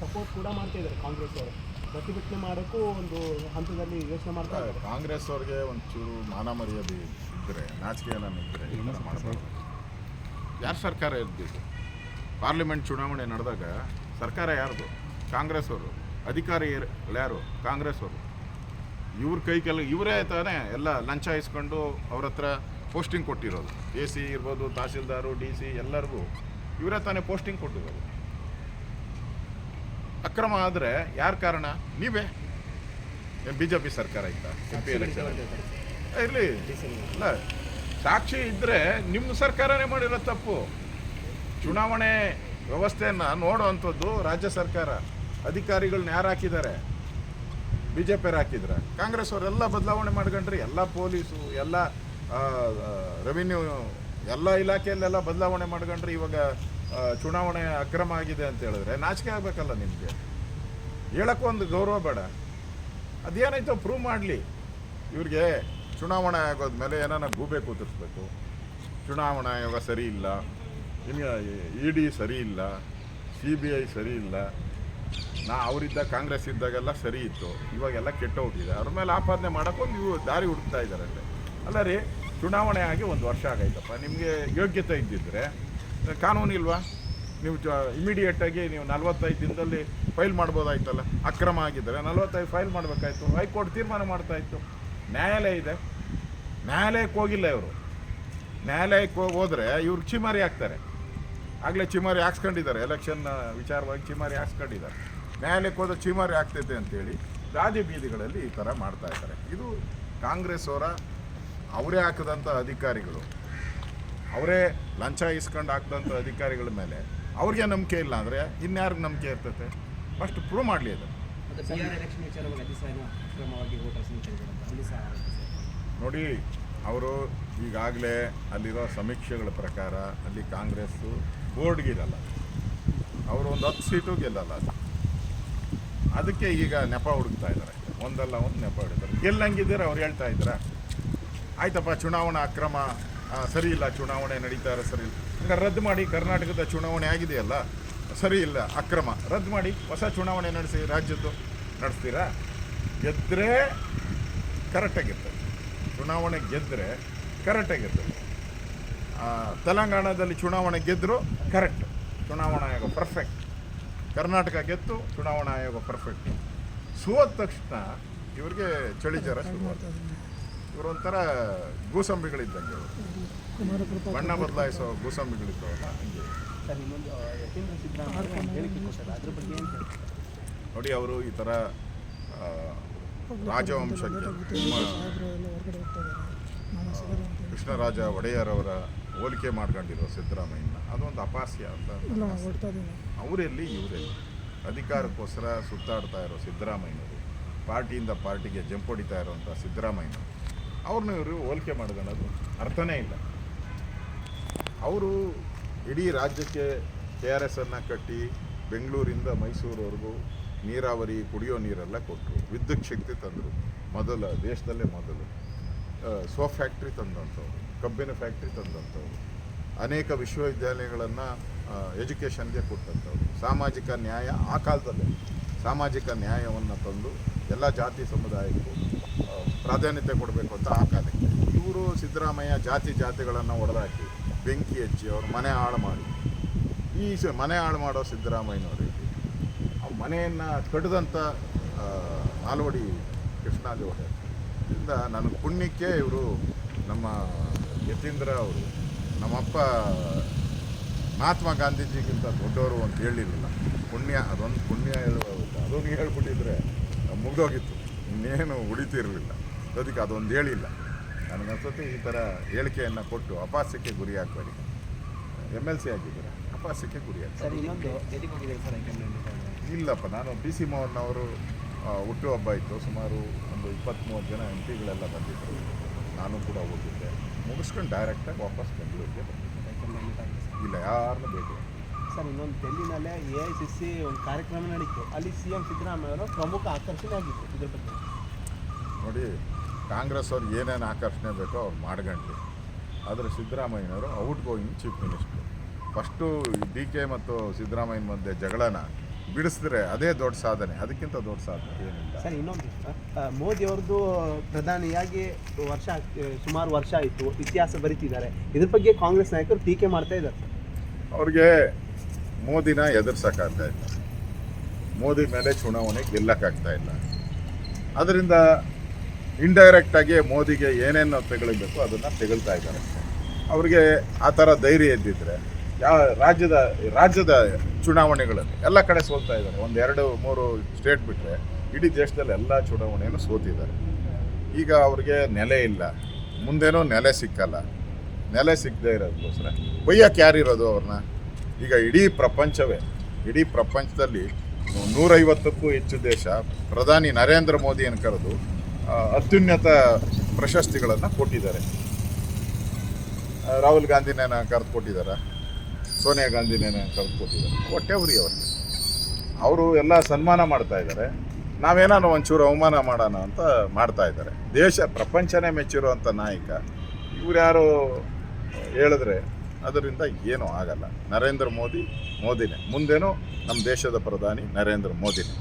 Support ಕೂಡ ಮಾಡ್ತಾ ಇದ್ದಾರೆ ಕಾಂಗ್ರೆಸ್ ಅವರು. ಪ್ರತಿಭಟನೆ ಮಾಡೋಕ್ಕೂ ಒಂದು ಹಂತದಲ್ಲಿ ಯೋಚನೆ ಮಾಡ್ತಾ ಇದ್ದಾರೆ. ಕಾಂಗ್ರೆಸ್ ಅವ್ರಿಗೆ ಒಂಚೂರು ಮಾನ ಮರ್ಯಾದೆ ಇದ್ದರೆ ನಾಚಿಕೆ ಎಲ್ಲ ಇದ್ದರೆ ಮಾಡಬಾರ್ದು. ಯಾರು ಸರ್ಕಾರ ಇರಬೇಕು ಪಾರ್ಲಿಮೆಂಟ್ ಚುನಾವಣೆ ನಡೆದಾಗ ಸರ್ಕಾರ ಯಾರ್ದು? ಕಾಂಗ್ರೆಸ್ ಅವರು. ಅಧಿಕಾರಿ ಯಾರ್- ಯಾರು? ಕಾಂಗ್ರೆಸ್ ಅವರು. ಇವ್ರ ಕೈ ಕೆಲ ಇವರೇ ತಾನೇ ಎಲ್ಲ ಲಂಚ ಇಸ್ಕೊಂಡು ಅವ್ರ ಹತ್ರ ಪೋಸ್ಟಿಂಗ್ ಕೊಟ್ಟಿರೋದು. ಎ ಸಿ ಇರ್ಬೋದು ತಹಸೀಲ್ದಾರು ಡಿ ಸಿ ಎಲ್ಲರಿಗೂ ಇವರೇ ತಾನೇ ಪೋಸ್ಟಿಂಗ್ ಕೊಟ್ಟಿರೋದು. ಅಕ್ರಮ ಆದರೆ ಯಾರ ಕಾರಣ? ನೀವೇ. ಬಿ ಜೆ ಪಿ ಸರ್ಕಾರ ಇತ್ತಾ? ಎಂ ಪಿ ಎಲೆಕ್ಷನ್ ಇರಲಿ. ಅಲ್ಲ ಸಾಕ್ಷಿ ಇದ್ದರೆ ನಿಮ್ಮ ಸರ್ಕಾರನೇ ಮಾಡಿರೋ ತಪ್ಪು. ಚುನಾವಣೆ ವ್ಯವಸ್ಥೆಯನ್ನು ನೋಡುವಂಥದ್ದು ರಾಜ್ಯ ಸರ್ಕಾರ. ಅಧಿಕಾರಿಗಳನ್ನ ಯಾರು ಹಾಕಿದ್ದಾರೆ? ಬಿ ಜೆ ಪಿಯವ್ರು ಹಾಕಿದ್ರೆ? ಕಾಂಗ್ರೆಸ್ ಅವರೆಲ್ಲ ಬದಲಾವಣೆ ಮಾಡ್ಕೊಂಡ್ರಿ ಎಲ್ಲ ಪೊಲೀಸು ಎಲ್ಲ ರೆವಿನ್ಯೂ ಎಲ್ಲ ಇಲಾಖೆಯಲ್ಲೆಲ್ಲ ಬದಲಾವಣೆ ಮಾಡ್ಕೊಂಡ್ರಿ ಇವಾಗ ಚುನಾವಣೆ ಅಕ್ರಮ ಆಗಿದೆ ಅಂತ ಹೇಳಿದ್ರೆ ನಾಚಿಕೆ ಆಗಬೇಕಲ್ಲ ನಿಮಗೆ? ಹೇಳಕ್ಕೂ ಒಂದು ಗೌರವ ಬೇಡ. ಅದೇನಾಯ್ತೋ ಪ್ರೂವ್ ಮಾಡಲಿ. ಇವ್ರಿಗೆ ಚುನಾವಣೆ ಆಗೋದ ಮೇಲೆ ಏನಾರ ಗೂಬೆ ಕೂತಿರ್ಸ್ಬೇಕು. ಚುನಾವಣಾ ಆಯೋಗ ಸರಿ ಇಲ್ಲ. ಇನ್ನು ಇ ಡಿ ಸರಿ ಇಲ್ಲ. ಸಿ ಬಿ ಐ ಸರಿ ಇಲ್ಲ. ನಾ ಅವರಿದ್ದ ಕಾಂಗ್ರೆಸ್ ಇದ್ದಾಗೆಲ್ಲ ಸರಿ ಇತ್ತು. ಇವಾಗೆಲ್ಲ ಕೆಟ್ಟೋಗಿದೆ ಅವ್ರ ಮೇಲೆ ಆಪಾದನೆ ಮಾಡೋಕ್ಕೊಂದು ಇವು ದಾರಿ ಹುಡುಕ್ತಾ ಇದ್ದಾರೆ ಅಲ್ಲ. ರೀ, ಚುನಾವಣೆ ಆಗಿ ಒಂದು ವರ್ಷ ಆಗೈತಪ್ಪ ನಿಮಗೆ ಯೋಗ್ಯತೆ ಇದ್ದಿದ್ರೆ ಕಾನೂನು ಇಲ್ವಾ ನೀವು ಇಮಿಡಿಯೇಟಾಗಿ ನೀವು ನಲ್ವತ್ತೈದು ದಿನದಲ್ಲಿ ಫೈಲ್ ಮಾಡ್ಬೋದಾಯ್ತಲ್ಲ, ಅಕ್ರಮ ಆಗಿದ್ದರೆ. ನಲವತ್ತೈದು ಫೈಲ್ ಮಾಡಬೇಕಾಯ್ತು. ಹೈಕೋರ್ಟ್ ತೀರ್ಮಾನ ಮಾಡ್ತಾ ಇತ್ತು ನ್ಯಾಯಾಲಯ ಇದೆ. ನ್ಯಾಯಾಲಯಕ್ಕೆ ಹೋಗಿಲ್ಲ ಇವರು. ನ್ಯಾಯಾಲಯಕ್ಕೆ ಹೋದರೆ ಇವ್ರು ಚಿಮಾರಿ ಹಾಕ್ತಾರೆ ಆಗಲೇ ಚಿಮಾರಿ ಹಾಕ್ಸ್ಕೊಂಡಿದ್ದಾರೆ. ಎಲೆಕ್ಷನ್ ವಿಚಾರವಾಗಿ ಚಿಮಾರಿ ಹಾಕ್ಸ್ಕೊಂಡಿದ್ದಾರೆ. ನ್ಯಾಯಾಲಯಕ್ಕೆ ಹೋದ ಚಿಮಾರಿ ಆಗ್ತೈತೆ ಅಂತೇಳಿ ರಾಜ್ಯ ಬೀದಿಗಳಲ್ಲಿ ಈ ಥರ ಮಾಡ್ತಾ ಇದ್ದಾರೆ ಇದು ಕಾಂಗ್ರೆಸ್ ಅವರ ಅವರೇ ಹಾಕಿದಂಥ ಅಧಿಕಾರಿಗಳು. ಅವರೇ ಲಂಚ ಇಸ್ಕೊಂಡು ಹಾಕಿದಂಥ ಅಧಿಕಾರಿಗಳ ಮೇಲೆ ಅವ್ರಿಗೆ ನಂಬಿಕೆ ಇಲ್ಲ ಅಂದರೆ ಇನ್ಯಾರಿಗೆ ನಂಬಿಕೆ ಇರ್ತದೆ ಫಸ್ಟ್ ಪ್ರೂವ್ ಮಾಡಲಿ ಅದು. ನೋಡಿ ಅವರು ಈಗಾಗಲೇ ಅಲ್ಲಿರೋ ಸಮೀಕ್ಷೆಗಳ ಪ್ರಕಾರ ಅಲ್ಲಿ ಕಾಂಗ್ರೆಸ್ಸು ಬೋರ್ಡ್ಗಿರಲ್ಲ ಅವರು ಒಂದು ಹತ್ತು ಸೀಟು ಗೆಲ್ಲಲ್ಲ ಅದು. ಅದಕ್ಕೆ ಈಗ ನೆಪ ಹುಡುಕ್ತಾ ಇದ್ದಾರೆ. ಒಂದಲ್ಲ ಒಂದು ನೆಪ ಹಿಡಿತಾರೆ ಗೆಲ್ಲಂಗಿದ್ದೀರ ಅವ್ರು ಹೇಳ್ತಾ ಇದ್ದಾರೆ? ಆಯ್ತಪ್ಪ ಚುನಾವಣಾ ಅಕ್ರಮ ಸರಿ ಇಲ್ಲ, ಚುನಾವಣೆ ನಡೀತಾ ಇರೋ ಸರಿ ಇಲ್ಲ. ಈಗ ರದ್ದು ಮಾಡಿ ಕರ್ನಾಟಕದ ಚುನಾವಣೆ ಆಗಿದೆಯಲ್ಲ, ಸರಿ ಇಲ್ಲ, ಅಕ್ರಮ. ರದ್ದು ಮಾಡಿ ಹೊಸ ಚುನಾವಣೆ ನಡೆಸಿ ರಾಜ್ಯದ್ದು ನಡೆಸ್ತೀರಾ? ಗೆದ್ದರೆ ಕರೆಕ್ಟಾಗಿರ್ತದೆ ಚುನಾವಣೆ ಗೆದ್ದರೆ ಕರೆಕ್ಟಾಗಿರ್ತದೆ ತೆಲಂಗಾಣದಲ್ಲಿ ಚುನಾವಣೆ ಗೆದ್ದರು ಕರೆಕ್ಟ್ ಚುನಾವಣಾ ಆಯೋಗ ಪರ್ಫೆಕ್ಟ್ ಕರ್ನಾಟಕ ಗೆದ್ದು ಚುನಾವಣಾ ಆಯೋಗ ಪರ್ಫೆಕ್ಟ್ ಸೋದ ತಕ್ಷಣ ಇವರಿಗೆ ಚಳಿಜಾರ ಶುರುವಾಗ್ತದೆ. ಇವರು ಒಂಥರ ಗೂಸಂಬಿಗಳಿದ್ದಂಗೆ ಇವರು ಬಣ್ಣ ಬದಲಾಯಿಸೋ ಗೂಸಂಬಿಗಳಿದ್ದಾವಲ್ಲ ಹಂಗೆ. ಸರ್ ಇನ್ನೊಂದು ಆ, ಯತೀಂದ್ರ ಹೇಳಿಕೆ ಕೊಟ್ಟರು. ಅದ್ರ ಬಗ್ಗೆ ಏನು ಹೇಳ್ತೀರಾ? ನೋಡಿ ಅವರು ಈ ಥರ ರಾಜವಂಶಕ್ಕೆ ಕೃಷ್ಣರಾಜ ಒಡೆಯರ್ ಅವರ ಹೋಲಿಕೆ ಮಾಡ್ಕೊಂಡಿರೋ ಸಿದ್ದರಾಮಯ್ಯನ ಅದೊಂದು ಅಪಾಸ್ಯ ಅಂತ ಅವರೆಲ್ಲಿ ಇವರೆಲ್ಲಿ? ಅಧಿಕಾರಕ್ಕೋಸ್ಕರ ಸುತ್ತಾಡ್ತಾ ಇರೋ ಸಿದ್ದರಾಮಯ್ಯನವರು ಪಾರ್ಟಿಯಿಂದ ಪಾರ್ಟಿಗೆ ಜಂಪ್ ಹೊಡಿತಾ ಇರೋಂಥ ಸಿದ್ದರಾಮಯ್ಯನವರು ಅವ್ರನ್ನ ಇವರು ಹೋಲಿಕೆ ಮಾಡ್ಕೊಳ್ಳೋದು ಅರ್ಥನೇ ಇಲ್ಲ. ಅವರು ಇಡೀ ರಾಜ್ಯಕ್ಕೆ ಕೆ ಆರ್ ಎಸ್ ಅನ್ನು ಕಟ್ಟಿ ಬೆಂಗಳೂರಿಂದ ಮೈಸೂರವರೆಗೂ ನೀರಾವರಿ ಕುಡಿಯೋ ನೀರೆಲ್ಲ ಕೊಟ್ಟರು ವಿದ್ಯುತ್ ಶಕ್ತಿ ತಂದರು. ಮೊದಲ, ದೇಶದಲ್ಲೇ ಮೊದಲು. ಸೋ ಫ್ಯಾಕ್ಟ್ರಿ ತಂದಂಥವ್ರು, ಕಬ್ಬಿನ ಫ್ಯಾಕ್ಟ್ರಿ ತಂದಂಥವ್ರು. ಅನೇಕ ವಿಶ್ವವಿದ್ಯಾಲಯಗಳನ್ನು ಎಜುಕೇಷನ್ಗೆ ಕೊಟ್ಟಂಥವ್ರು. ಸಾಮಾಜಿಕ ನ್ಯಾಯ ಆ ಕಾಲದಲ್ಲೇ. ಸಾಮಾಜಿಕ ನ್ಯಾಯವನ್ನು ತಂದು ಎಲ್ಲ ಜಾತಿ ಸಮುದಾಯಕ್ಕೂ ಪ್ರಾಧಾನ್ಯತೆ ಕೊಡಬೇಕು ಅಂತ ಆ ಕಾಲಕ್ಕೆ. ಇವರು ಸಿದ್ದರಾಮಯ್ಯ ಜಾತಿ ಜಾತಿಗಳನ್ನು ಒಡೆದಾಕಿ, ಬೆಂಕಿ ಹಚ್ಚಿ ಅವ್ರ ಮನೆ ಹಾಳು ಮಾಡಿ. ಈ ಸ ಮನೆ ಹಾಳು ಮಾಡೋ ಸಿದ್ದರಾಮಯ್ಯನವರು ಆ ಮನೆಯನ್ನು ಕಟ್ಟಿದಂಥ ನಾಲ್ವಡಿ ಕೃಷ್ಣಾಜಿ ಒಡೆಯರ್ ಇಂದ ನನಗೆ ಪುಣ್ಯಕ್ಕೆ ಇವರು ನಮ್ಮ ಯತೀಂದ್ರ ಅವರು, ನಮ್ಮಪ್ಪ ಮಹಾತ್ಮ ಗಾಂಧೀಜಿಗಿಂತ ದೊಡ್ಡವರು ಅಂತ ಹೇಳಿರಲಿಲ್ಲ. ಪುಣ್ಯ, ಅದೊಂದು ಪುಣ್ಯ ಹೇಳುವ ಅದೊಂದು ಹೇಳ್ಬಿಟ್ಟಿದ್ರೆ ಮುಗ್ದೋಗಿತ್ತು. ಇನ್ನೇನು ಉಳಿತಿರಲಿಲ್ಲ. ಅದಕ್ಕೆ ಅದೊಂದು ಹೇಳಿಲ್ಲ. ನನಗನ್ಸುತ್ತೆ ಈ ಥರ ಹೇಳಿಕೆಯನ್ನು ಕೊಟ್ಟು ಅಪಾಸ್ಯಕ್ಕೆ ಗುರಿ ಹಾಕಬೇಡಿ ಎಂ ಎಲ್ ಸಿ ಆಗಿದ್ದೀರಾ ಅಪಾಸ್ಯಕ್ಕೆ ಗುರಿ ಹಾಕಿ ಇಲ್ಲಪ್ಪ ನಾನು ಬಿ ಸಿ ಮೋಹನ್ ಅವರು ಹಬ್ಬ ಹುಟ್ಟುಹಬ್ಬ ಇತ್ತು ಸುಮಾರು ಒಂದು ಇಪ್ಪತ್ತ್ಮೂರು ಜನ ಎಂ ಪಿಗಳೆಲ್ಲ ಬಂದಿದ್ದರು ನಾನು ಕೂಡ ಹೋಗಿದ್ದೆ. ಮುಗಿಸ್ಕೊಂಡು ಡೈರೆಕ್ಟಾಗಿ ವಾಪಸ್ ಬೆಂಗಳೂರಿಗೆ ಬಂದಿದ್ದೆ. ಇಲ್ಲ ಯಾರನ್ನೂ ಬೇಕು ಸರ್ ಇನ್ನೊಂದು ಡೆಲ್ಲಿನಲ್ಲೇ ಎ ಐ ಸಿ ಸಿ ಒಂದು ಕಾರ್ಯಕ್ರಮ ನಡೀತು. ಅಲ್ಲಿ ಸಿ ಎಂ ಸಿದ್ದರಾಮಯ್ಯ ಅವರು ಪ್ರಮುಖ ಆಕರ್ಷಣೆ ಆಗಿತ್ತು ಇದ್ರ ಬಗ್ಗೆ. ನೋಡಿ ಕಾಂಗ್ರೆಸ್ ಅವ್ರು ಏನೇನು ಆಕರ್ಷಣೆ ಬೇಕೋ ಅವ್ರು ಮಾಡ್ಕೊಂಡ್ಲಿ ಆದರೆ ಸಿದ್ದರಾಮಯ್ಯನವರು outgoing chief minister. First D K ಮತ್ತು ಸಿದ್ದರಾಮಯ್ಯನ ಮಧ್ಯೆ ಜಗಳನ ಬಿಡಿಸಿದ್ರೆ ಅದೇ ದೊಡ್ಡ ಸಾಧನೆ. ಅದಕ್ಕಿಂತ ದೊಡ್ಡ ಸಾಧನೆ ಏನಿಲ್ಲ. ಸರ್ ಇನ್ನೊಂದು ಮೋದಿ ಅವ್ರದ್ದು ಪ್ರಧಾನಿಯಾಗಿ ವರ್ಷ ಸುಮಾರು ವರ್ಷ ಆಯಿತು. ಇತಿಹಾಸ ಬರೀತಿದ್ದಾರೆ. ಇದ್ರ ಬಗ್ಗೆ ಕಾಂಗ್ರೆಸ್ ನಾಯಕರು ಟೀಕೆ ಮಾಡ್ತಾ ಇದ್ದಾರೆ. ಅವ್ರಿಗೆ ಮೋದಿನ ಎದುರಿಸೋಕ್ಕಾಗ್ತಾ ಇಲ್ಲ. ಮೋದಿ ಮೇಲೆ ಚುನಾವಣೆ ಗೆಲ್ಲಕ್ಕಾಗ್ತಾ ಇಲ್ಲ. ಅದರಿಂದ ಇಂಡೈರೆಕ್ಟ್ ಆಗಿ ಮೋದಿಗೆ ಏನೇನು ತೆಗಳಿಬೇಕು ಅದನ್ನು ತೆಗಳ್ತಾ ಇದ್ದಾರೆ. ಅವ್ರಿಗೆ ಆ ಥರ ಧೈರ್ಯ ಇದ್ದಿದ್ರೆ ಯಾವ ರಾಜ್ಯದ ರಾಜ್ಯದ ಚುನಾವಣೆಗಳಲ್ಲಿ ಎಲ್ಲ ಕಡೆ ಸೋಲ್ತಾ ಇದ್ದಾರೆ. ಒಂದು ಎರಡು, ಮೂರು ಸ್ಟೇಟ್ ಬಿಟ್ಟರೆ ಇಡೀ ದೇಶದಲ್ಲಿ ಎಲ್ಲ ಚುನಾವಣೆಯನ್ನು ಸೋತಿದ್ದಾರೆ. ಈಗ ಅವ್ರಿಗೆ ನೆಲೆ ಇಲ್ಲ. ಮುಂದೇನೂ ನೆಲೆ ಸಿಕ್ಕಲ್ಲ. ನೆಲೆ ಸಿಗದೆ ಇರೋದಕ್ಕೋಸ್ಕರ ಬೈಯಕ್ಕೆ ಯಾರಿರೋದು ಅವ್ರನ್ನ? ಈಗ ಇಡೀ ಪ್ರಪಂಚವೇ, ಇಡೀ ಪ್ರಪಂಚದಲ್ಲಿ ನೂರೈವತ್ತಕ್ಕೂ ಹೆಚ್ಚು ದೇಶ ಪ್ರಧಾನಿ ನರೇಂದ್ರ ಮೋದಿಯನ್ನು ಕರೆದು ಅತ್ಯುನ್ನತ ಪ್ರಶಸ್ತಿಗಳನ್ನು ಕೊಟ್ಟಿದ್ದಾರೆ. ರಾಹುಲ್ ಗಾಂಧಿನೇನ ಕರೆದು ಕೊಟ್ಟಿದ್ದಾರೆ ಸೋನಿಯಾ ಗಾಂಧಿನೇನ ಕರೆದು ಕೊಟ್ಟಿದ್ದಾರೆ ಹೊಟ್ಟೆ ಉರಿ ಅವ್ರಿಗೆ ಅವರು ಎಲ್ಲ ಸನ್ಮಾನ ಮಾಡ್ತಾ ಇದ್ದಾರೆ. ನಾವೇನಾದ್ರು ಒಂಚೂರು ಅವಮಾನ ಮಾಡೋಣ ಅಂತ ಮಾಡ್ತಾ ಇದ್ದಾರೆ. ದೇಶ, ಪ್ರಪಂಚನೇ ಮೆಚ್ಚಿರುವಂಥ ನಾಯಕ, ಇವ್ರು ಯಾರು ಹೇಳಿದ್ರೆ ಅದರಿಂದ ಏನೂ ಆಗಲ್ಲ. ನರೇಂದ್ರ ಮೋದಿ, ಮೋದಿನೇ. ಮುಂದೇನು ನಮ್ಮ ದೇಶದ ಪ್ರಧಾನಿ ನರೇಂದ್ರ ಮೋದಿನೇ.